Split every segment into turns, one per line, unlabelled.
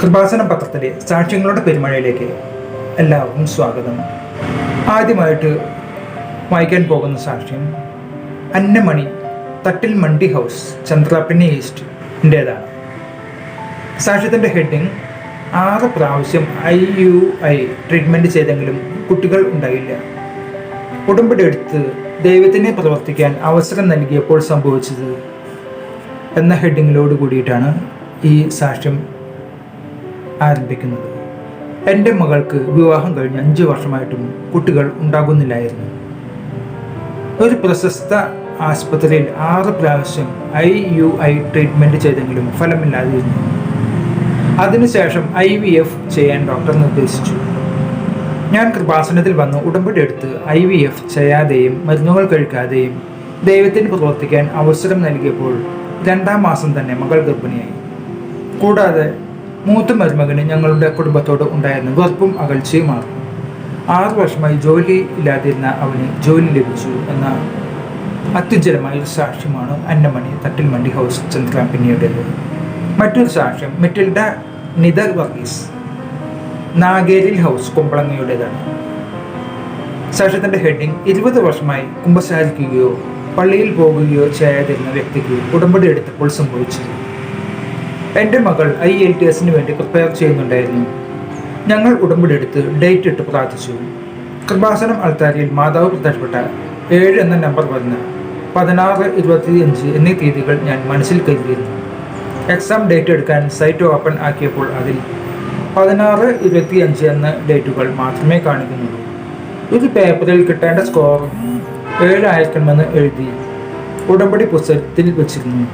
കൃപാസന പത്രത്തിലെ സാക്ഷ്യങ്ങളുടെ പെരുമഴയിലേക്ക് എല്ലാവർക്കും സ്വാഗതം. ആദ്യമായിട്ട് വായിക്കാൻ പോകുന്ന സാക്ഷ്യം അന്നമണി തട്ടിൽ മണ്ടി ഹൗസ് ചന്ദ്രാപ്പിന്നി ഈസ്റ്റിന്റേതാണ്. സാക്ഷ്യത്തിന്റെ ഹെഡിങ് ആറ് പ്രാവശ്യം ഐ യു ഐ ട്രീറ്റ്മെന്റ് ചെയ്തെങ്കിലും കുട്ടികൾ ഉണ്ടായില്ല. ഉടമ്പടി എടുത്ത് ദൈവത്തിനെ പ്രവർത്തിക്കാൻ അവസരം നൽകിയപ്പോൾ സംഭവിച്ചത് എന്ന ഹെഡിങ്ങിലോട് കൂടിയിട്ടാണ് ഈ സാക്ഷ്യം ആരംഭിക്കുന്നത്. എന്റെ മകൾക്ക് വിവാഹം കഴിഞ്ഞ് അഞ്ച് വർഷമായിട്ടും കുട്ടികൾ ഉണ്ടാകുന്നില്ലായിരുന്നു. ഒരു പ്രശസ്ത ആസ്പത്രിയിൽ ആറ് പ്രാവശ്യം ഐ യു ഐ ട്രീറ്റ്മെന്റ് ചെയ്തെങ്കിലും ഫലമില്ലാതിരുന്നു. അതിനുശേഷം ഐ വി എഫ് ചെയ്യാൻ ഡോക്ടർ നിർദ്ദേശിച്ചു. ഞാൻ കൃപാസനത്തിൽ വന്ന് ഉടമ്പടി എടുത്ത് ഐ വി എഫ് ചെയ്യാതെയും മരുന്നുകൾ കഴിക്കാതെയും ദൈവത്തിന് പ്രവർത്തിക്കാൻ അവസരം നൽകിയപ്പോൾ രണ്ടാം മാസം തന്നെ മകൾ ഗർഭിണിയായി. കൂടാതെ മൂത്ത മരുമകന് ഞങ്ങളുടെ കുടുംബത്തോട് ഉണ്ടായിരുന്ന വെറുപ്പും അകൽച്ചയുമാണ് ആറു വർഷമായി ജോലി ഇല്ലാതിരുന്ന അവന് ജോലി ലഭിച്ചു എന്ന അത്യുജ്വലമായ ഒരു സാക്ഷ്യമാണ് അന്നമണി തട്ടിൽമണ്ടി ഹൗസ് ചന്ദ്ര ചന്ദ്രാപിന്നിയുടേത് മറ്റൊരു സാക്ഷ്യം മിറ്റിൽഡ നിതൽ വർഗീസ് നാഗേരിൽ ഹൗസ് കുമ്പളങ്ങയുടേതാണ്. സാക്ഷ്യത്തിന്റെ ഹെഡിങ് ഇരുപത് വർഷമായി കുമ്പസാരിക്കുകയോ പള്ളിയിൽ പോകുകയോ ചെയ്യാതിരുന്ന വ്യക്തിക്ക് ഉടമ്പടി എടുത്തപ്പോൾ സംഭവിച്ചത്. എന്റെ മകൾ ഐ എൽ ടി എസിന് വേണ്ടി പ്രിപ്പയർ ചെയ്യുന്നുണ്ടായിരുന്നു. ഞങ്ങൾ ഉടമ്പടിയെടുത്ത് ഡേറ്റ് ഇട്ട് പ്രാർത്ഥിച്ചു. കൃപാസനം അൾത്താരിയിൽ മാതാവ് പ്രത്യക്ഷപ്പെട്ട ഏഴ് എന്ന നമ്പർ വന്ന് പതിനാറ് ഇരുപത്തിയഞ്ച് എന്നീ തീയതികൾ ഞാൻ മനസ്സിൽ കരുതിയിരുന്നു. എക്സാം ഡേറ്റ് എടുക്കാൻ സൈറ്റ് ഓപ്പൺ ആക്കിയപ്പോൾ അതിൽ പതിനാറ് ഇരുപത്തിയഞ്ച് എന്ന ഡേറ്റുകൾ മാത്രമേ കാണിക്കുന്നുള്ളൂ. ഒരു പേപ്പറിൽ കിട്ടേണ്ട സ്കോർ ഏഴായിരിക്കണമെന്ന് എഴുതി ഉടമ്പടി പുസ്തകത്തിൽ വെച്ചിരുന്നു.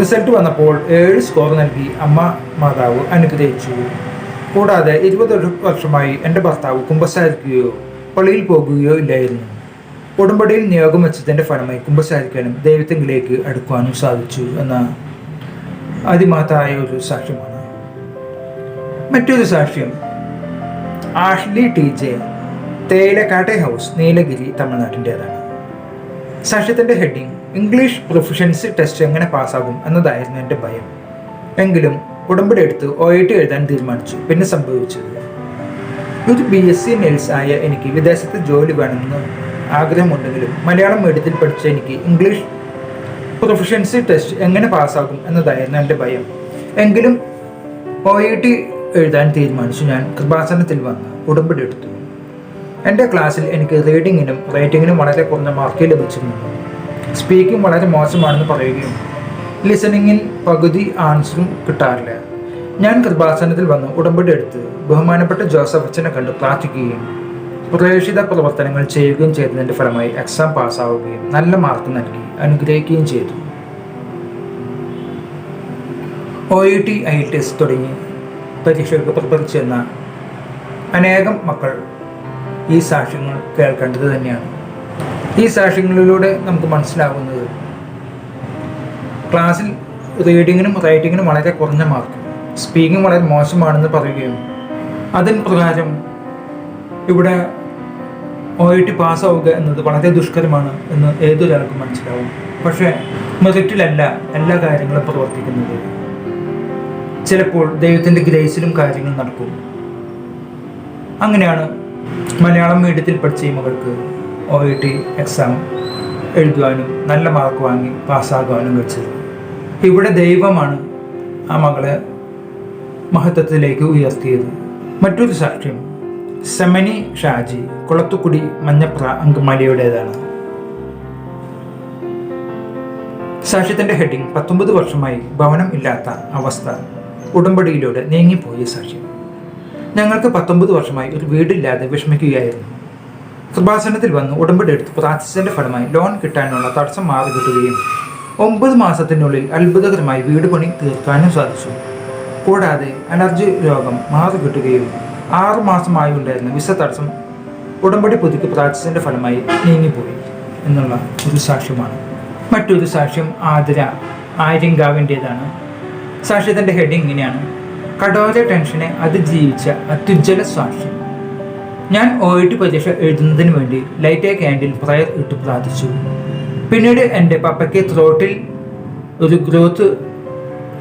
റിസൾട്ട് വന്നപ്പോൾ ഏഴ് സ്കോർ നൽകി അമ്മ മാതാവ് അനുഗ്രഹിച്ചു. കൂടാതെ ഇരുപത് വർഷമായി എന്റെ ഭർത്താവ് കുമ്പസാരിക്കുകയോ പള്ളിയിൽ പോകുകയോ ഇല്ലായിരുന്നു. ഉടമ്പടിയിൽ നിയോഗം വെച്ചതിന്റെ ഫലമായി കുമ്പസാരിക്കാനും ദൈവത്തെങ്കിലേക്ക് അടുക്കുവാനും സാധിച്ചു എന്ന അതിമഹത്തായ ഒരു സാക്ഷ്യമാണ്. മറ്റൊരു സാക്ഷ്യം Ashley T J Theyilakkatte house Nilgiri തമിഴ്നാട്ടിന്റെതാണ്. സാക്ഷ്യത്തിന്റെ ഹെഡിങ് ഇംഗ്ലീഷ് പ്രൊഫഷൻസി ടെസ്റ്റ് എങ്ങനെ പാസ്സാകും എന്നതായിരുന്നു എന്റെ ഭയം. എങ്കിലും ഉടമ്പടി എടുത്ത് ഒ ഐ ടി എഴുതാൻ തീരുമാനിച്ചു. പിന്നെ സംഭവിച്ചത്. ഒരു ബി എസ് സി നെൽസ് ആയ എനിക്ക് വിദേശത്ത് ജോലി വേണമെന്ന് ആഗ്രഹമുണ്ടെങ്കിലും മലയാളം മീഡിയത്തിൽ പഠിച്ച എനിക്ക് ഇംഗ്ലീഷ് പ്രൊഫഷൻസി ടെസ്റ്റ് എങ്ങനെ പാസ്സാകും എന്നതായിരുന്നു എന്റെ ഭയം. എങ്കിലും ഒ ഐ ടി എഴുതാൻ തീരുമാനിച്ചു. ഞാൻ കൃപാസനത്തിൽ വന്ന് ഉടമ്പടി എടുത്തു. എന്റെ ക്ലാസ്സിൽ എനിക്ക് റീഡിങ്ങിനും റൈറ്റിങ്ങിനും വളരെ കുറഞ്ഞ മാർക്ക് ലഭിച്ചിരുന്നു. സ്പീക്കിംഗ് വളരെ മോശമാണെന്ന് പറയുകയും ലിസണിങ്ങിൽ പകുതി ആൻസറും കിട്ടാറില്ല. ഞാൻ കൃപാസനത്തിൽ വന്ന് ഉടമ്പടി എടുത്ത് ബഹുമാനപ്പെട്ട ജോസഫ് അച്ഛനെ കണ്ട് പ്രാർത്ഥിക്കുകയും പ്രേക്ഷിത പ്രവർത്തനങ്ങൾ ചെയ്യുകയും ചെയ്തതിന്റെ ഫലമായി എക്സാം പാസ്സാവുകയും നല്ല മാർക്ക് നൽകി അനുഗ്രഹിക്കുകയും ചെയ്തു. O E T I test തുടങ്ങി. പരീക്ഷകൾക്ക് പ്രവർത്തിച്ചെന്ന അനേകം മക്കൾ ഈ സാക്ഷ്യങ്ങൾ കേൾക്കേണ്ടത് തന്നെയാണ്. ഈ സാക്ഷ്യങ്ങളിലൂടെ നമുക്ക് മനസ്സിലാകുന്നത് ക്ലാസ്സിൽ റീഡിങ്ങിനും റൈറ്റിങ്ങിനും വളരെ കുറഞ്ഞ മാർക്ക് സ്പീക്കിംഗ് വളരെ മോശമാണെന്ന് പറയുകയും അതിന് പ്രകാരം ഇവിടെ ഒ ഐ ടി പാസ്സാവുക എന്നത് വളരെ ദുഷ്കരമാണ് എന്ന് ഏതൊരാൾക്കും മനസ്സിലാവും. പക്ഷേ മെറിറ്റിലല്ല എല്ലാ കാര്യങ്ങളും പ്രവർത്തിക്കുന്നത്. ചിലപ്പോൾ ദൈവത്തിന്റെ ഗ്രേസിലും കാര്യങ്ങൾ നടക്കും. അങ്ങനെയാണ് മലയാളം മീഡിയത്തിൽ പഠിച്ച ഈ മകൾക്ക് ഒ ഐ ടി എക്സാം എഴുതുവാനും നല്ല മാർക്ക് വാങ്ങി പാസ്സാകുവാനും വെച്ചത് ഇവിടെ ദൈവമാണ് ആ മകളെ മഹത്വത്തിലേക്ക് ഉയർത്തിയത്. മറ്റൊരു സാക്ഷ്യം സെമനി ഷാജി കുളത്തുക്കുടി മഞ്ഞപ്ര അങ്കമാലിയുടേതാണ്. സാക്ഷ്യത്തിന്റെ ഹെഡിങ് പത്തൊമ്പത് വർഷമായി ഭവനം ഇല്ലാത്ത അവസ്ഥ ഉടമ്പടിയിലൂടെ നീങ്ങിപ്പോയ സാക്ഷ്യം. ഞങ്ങൾക്ക് പത്തൊമ്പത് വർഷമായി ഒരു വീടില്ലാതെ വിഷമിക്കുകയായിരുന്നു. കൃപാസനത്തിൽ വന്ന് ഉടമ്പടി എടുത്ത് പ്രാർത്ഥിച്ചതിന്റെ ഫലമായി ലോൺ കിട്ടാനുള്ള തടസ്സം മാറി കിട്ടുകയും ഒമ്പത് മാസത്തിനുള്ളിൽ അത്ഭുതകരമായി വീട് പണി തീർക്കാനും സാധിച്ചു. കൂടാതെ അലർജി രോഗം മാറി കിട്ടുകയും ആറു മാസമായി ഉണ്ടായിരുന്ന വിസ തടസ്സം ഉടമ്പടി പുതുക്കി പ്രാർത്ഥിച്ചതിന്റെ ഫലമായി നീങ്ങിപ്പോയി എന്നുള്ള ഒരു സാക്ഷ്യമാണ്. മറ്റൊരു സാക്ഷ്യം ആതിര ആര്യങ്കാവിന്റേതാണ്. സാക്ഷ്യത്തിന്റെ ഹെഡിങ് ഇങ്ങനെയാണ്. കടോര ടെൻഷനെ അതിജീവിച്ച അത്യുജ്വല സാക്ഷി ഞാൻ ഒ ഇ ടി പരീക്ഷ എഴുതുന്നതിന് വേണ്ടി ലൈറ്റ് എ ക്യാൻഡിൽ പ്രയർ ഇട്ട് പ്രാർത്ഥിച്ചു. പിന്നീട് എന്റെ പപ്പയ്ക്ക് ത്രോട്ടിൽ ഒരു ഗ്രോത്ത്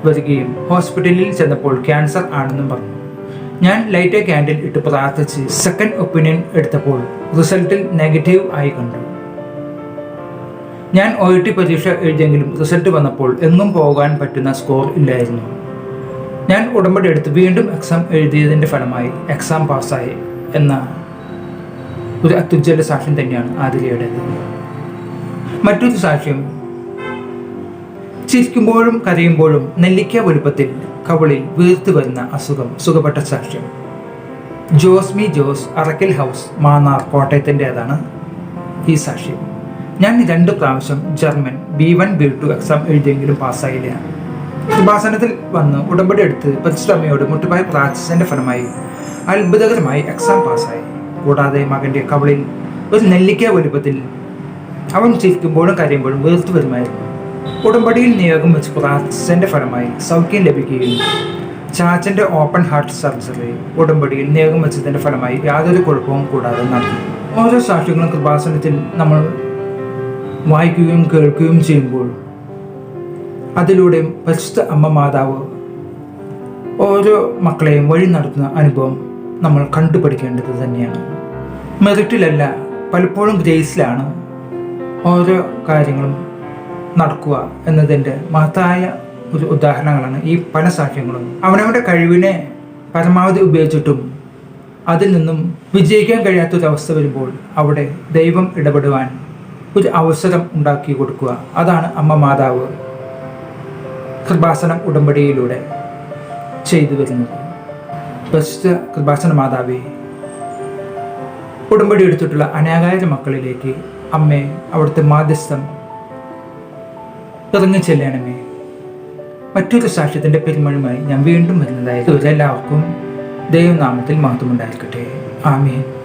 വരികയും ഹോസ്പിറ്റലിൽ ചെന്നപ്പോൾ ക്യാൻസർ ആണെന്നും പറഞ്ഞു. ഞാൻ ലൈറ്റ് ക്യാൻഡിൽ ഇട്ട് പ്രാർത്ഥിച്ച് സെക്കൻഡ് ഒപ്പീനിയൻ എടുത്തപ്പോൾ റിസൾട്ടിൽ നെഗറ്റീവ് ആയി കണ്ടു. ഞാൻ ഒ ടി പരീക്ഷ എഴുതിയെങ്കിലും റിസൾട്ട് വന്നപ്പോൾ എങ്ങും പോകാൻ പറ്റുന്ന സ്കോർ ഇല്ലായിരുന്നു. ഞാൻ ഉടമ്പടി എടുത്ത് വീണ്ടും എക്സാം എഴുതിയതിന്റെ ഫലമായി എക്സാം പാസ്സായി എന്ന ഒരു അത്യുജ്വല സാക്ഷ്യം തന്നെയാണ് ആതിരയുടേത് മറ്റൊരു സാക്ഷ്യം ചിരിക്കുമ്പോഴും കരയുമ്പോഴും നെല്ലിക്ക വലുപ്പത്തിൽ കവളിൽ വീർത്തു വരുന്ന അസുഖം സുഖപ്പെട്ട സാക്ഷ്യം. ജോസ്മി ജോസ് അറക്കൽ ഹൗസ് മാന്നാർ കോട്ടയത്തിന്റെതാണ് ഈ സാക്ഷ്യം. ഞാൻ രണ്ട് പ്രാവശ്യം German B one B two exam എഴുതിയെങ്കിലും പാസ്സായില്ല. കൃപാസനത്തിൽ വന്ന് ഉടമ്പടി എടുത്ത് പരിശുദ്ധമ്മയോട് മുട്ടുപായ പ്രാർത്ഥിച്ചതിന്റെ ഫലമായി അത്ഭുതകരമായി എക്സാം പാസ്സായി. കൂടാതെ മകന്റെ കവളിൽ ഒരു നെല്ലിക്ക വലുപ്പത്തിൽ അവൻ ചിരിക്കുമ്പോഴും കരയുമ്പോഴും വീർത്തു വരുമായിരുന്നു. ഉടമ്പടിയിൽ നിയോഗം വെച്ച് പ്രാർത്ഥിച്ചതിന്റെ ഫലമായി സൗഖ്യം ലഭിക്കുകയും ചാച്ചന്റെ ഓപ്പൺ ഹാർട്ട് സർജറി ഉടമ്പടിയിൽ നിയോഗം വെച്ചതിന്റെ ഫലമായി യാതൊരു കുഴപ്പവും കൂടാതെ നടന്നു. ഓരോ സാക്ഷ്യങ്ങളും കൃപാസനത്തിൽ നമ്മൾ വായിക്കുകയും കേൾക്കുകയും ചെയ്യുമ്പോൾ അതിലൂടെ പരിശുദ്ധ അമ്മ മാതാവ് ഓരോ മക്കളെയും വഴി നടത്തുന്ന അനുഭവം നമ്മൾ കണ്ടുപഠിക്കേണ്ടത് തന്നെയാണ്. മെറിറ്റിലല്ല പലപ്പോഴും ഗ്രേസിലാണ് ഓരോ കാര്യങ്ങളും നടക്കുക എന്നതിന്റെ മഹത്തായ ഒരു ഉദാഹരണങ്ങളാണ് ഈ പല സാക്ഷ്യങ്ങളും. അവനവന്റെ കഴിവിനെ പരമാവധി ഉപയോഗിച്ചിട്ടും അതിൽ നിന്നും വിജയിക്കാൻ കഴിയാത്തൊരവസ്ഥ വരുമ്പോൾ അവിടെ ദൈവം ഇടപെടുവാൻ ഒരു അവസരം ഉണ്ടാക്കി കൊടുക്കുക. അതാണ് അമ്മ മാതാവ്. കൃപാസനം ഉടമ്പടിയിലൂടെ ചെയ്തു വരുന്നത്. പ്രശസ്ത കൃപാസന മാതാവേ ഉടമ്പടി എടുത്തിട്ടുള്ള അനാകാര മക്കളിലേക്ക് അമ്മേ അവിടുത്തെ മാധ്യസ്ഥം ഇറങ്ങി ചെല്ലണമേ. മറ്റൊരു സാക്ഷ്യത്തിന്റെ പെരുമഴുമായി ഞാൻ വീണ്ടും വരുന്നതായിരുന്നു എല്ലാവർക്കും ദൈവനാമത്തിൽ മഹത്വമുണ്ടായിരിക്കട്ടെ. ആമേൻ.